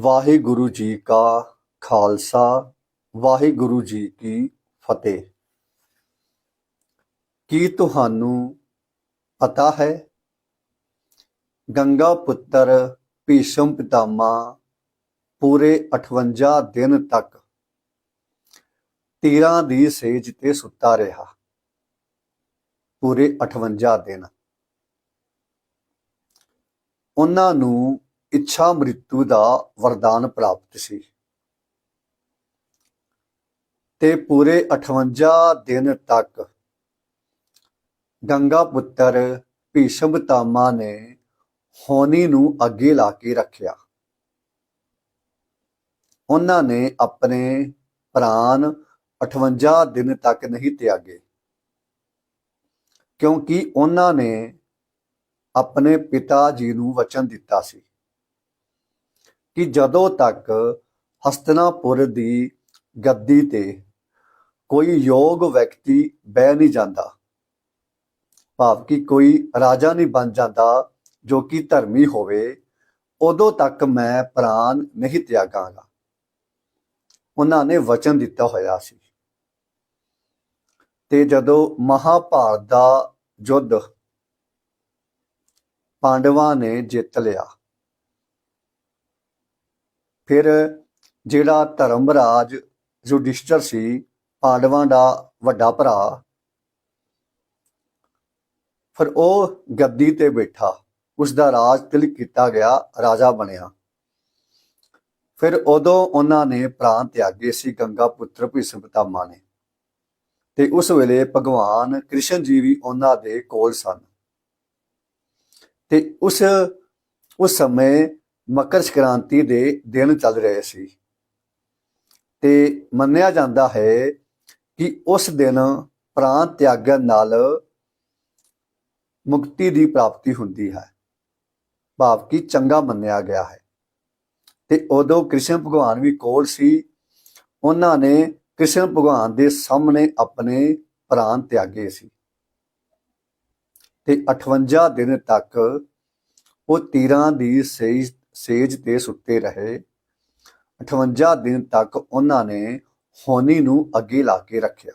ਵਾਹਿਗੁਰੂ ਜੀ ਕਾ ਖਾਲਸਾ, ਵਾਹਿਗੁਰੂ ਜੀ ਕੀ ਫਤਿਹ। ਕੀ ਤੁਹਾਨੂੰ ਪਤਾ ਹੈ? ਗੰਗਾ ਪੁੱਤਰ ਭੀਸ਼ਮ ਪਿਤਾਮਾ ਪੂਰੇ 58 ਦਿਨ ਤੱਕ ਤੀਰਾਂ ਦੀ ਸੇਜ ਤੇ ਸੁੱਤਾ ਰਿਹਾ। ਪੂਰੇ 58 ਦਿਨ। ਉਹਨਾਂ ਨੂੰ ਇੱਛਾ ਮ੍ਰਿਤੂ ਦਾ ਵਰਦਾਨ ਪ੍ਰਾਪਤ ਸੀ। ਤੇ ਪੂਰੇ 58 ਦਿਨ ਤੱਕ ਗੰਗਾ ਪੁੱਤਰ ਭੀਸ਼ਮ ਤਾਮਾ ਨੇ ਹੋਨੀ ਨੂੰ ਅੱਗੇ ਲਾ ਕੇ ਰੱਖਿਆ। ਉਹਨਾਂ ਨੇ ਆਪਣੇ ਪ੍ਰਾਣ 58 ਦਿਨ ਤੱਕ ਨਹੀਂ ਤਿਆਗੇ, ਕਿਉਂਕਿ ਉਹਨਾਂ ਨੇ ਆਪਣੇ ਪਿਤਾ ਜੀ ਨੂੰ ਵਚਨ ਦਿੱਤਾ ਸੀ। ਕਿ ਜਦੋਂ ਤੱਕ ਹਸਤਨਾਪੁਰ ਦੀ ਗੱਦੀ ਤੇ ਕੋਈ ਯੋਗ ਵਿਅਕਤੀ ਬਹਿ ਨਹੀਂ ਜਾਂਦਾ ਭਾਵ ਕਿ ਕੋਈ ਰਾਜਾ ਨਹੀਂ ਬਣ ਜਾਂਦਾ ਜੋ ਕਿ ਧਰਮੀ ਹੋਵੇ, ਉਦੋਂ ਤੱਕ ਮੈਂ ਪ੍ਰਾਨ ਨਹੀਂ ਤਿਆਗਾਂਗਾ। ਉਹਨਾਂ ਨੇ ਵਚਨ ਦਿੱਤਾ ਹੋਇਆ ਸੀ। ਤੇ ਜਦੋਂ ਮਹਾਭਾਰਤ ਦਾ ਯੁੱਧ ਪਾਂਡਵਾਂ ਨੇ ਜਿੱਤ ਲਿਆ ਫਿਰ ਜਿਹੜਾ ਧਰਮਰਾਜ ਯੁਧਿਸ਼ਟਰ ਸੀ, ਪਾਂਡਵਾਂ ਦਾ ਵੱਡਾ ਭਰਾ, ਫਿਰ ਉਹ ਗੱਦੀ ਤੇ ਬੈਠਾ। ਉਸ ਦਾ ਰਾਜ ਤਿਲਕ ਕੀਤਾ ਗਿਆ, ਰਾਜਾ ਬਣਿਆ। ਫਿਰ ਉਦੋਂ ਉਹਨਾਂ ਨੇ ਪ੍ਰਾਣ ਤਿਆਗੇ ਸੀ ਗੰਗਾ ਪੁੱਤਰ ਭੀਸ਼ਮ ਪਿਤਾਮਾ ਨੇ। ਤੇ ਉਸ ਵੇਲੇ ਭਗਵਾਨ ਕ੍ਰਿਸ਼ਨ ਜੀ ਵੀ ਉਹਨਾਂ ਦੇ ਕੋਲ ਸਨ। ਤੇ ਉਸ ਉਸ ਸਮੇਂ ਮਕਰ ਸੰਕ੍ਰਾਂਤੀ ਦੇ ਦਿਨ ਚੱਲ ਰਹੇ ਸੀ। ਤੇ ਮੰਨਿਆ ਜਾਂਦਾ ਹੈ ਕਿ ਉਸ ਦਿਨ ਪ੍ਰਾਣ ਤਿਆਗਣ ਨਾਲ ਮੁਕਤੀ ਦੀ ਪ੍ਰਾਪਤੀ ਹੁੰਦੀ ਹੈ। ਭਾਵ ਕਿ ਚੰਗਾ ਮੰਨਿਆ ਗਿਆ ਹੈ। ਤੇ ਉਦੋਂ ਕ੍ਰਿਸ਼ਨ ਭਗਵਾਨ ਵੀ ਕੋਲ ਸੀ। ਉਹਨਾਂ ਨੇ ਕ੍ਰਿਸ਼ਨ ਭਗਵਾਨ ਦੇ ਸਾਹਮਣੇ ਆਪਣੇ ਪ੍ਰਾਣ ਤਿਆਗੇ ਸੀ। ਤੇ 58 ਦਿਨ ਤੱਕ ਉਹ ਤੀਰਾਂ ਦੀ ਸੇਜ ਸੇਜ ਤੇ ਸੁੱਤੇ ਰਹੇ। 58 ਦਿਨ ਤੱਕ ਉਹਨਾਂ ਨੇ ਹੋਨੀ ਨੂੰ ਅੱਗੇ ਲਾ ਕੇ ਰੱਖਿਆ।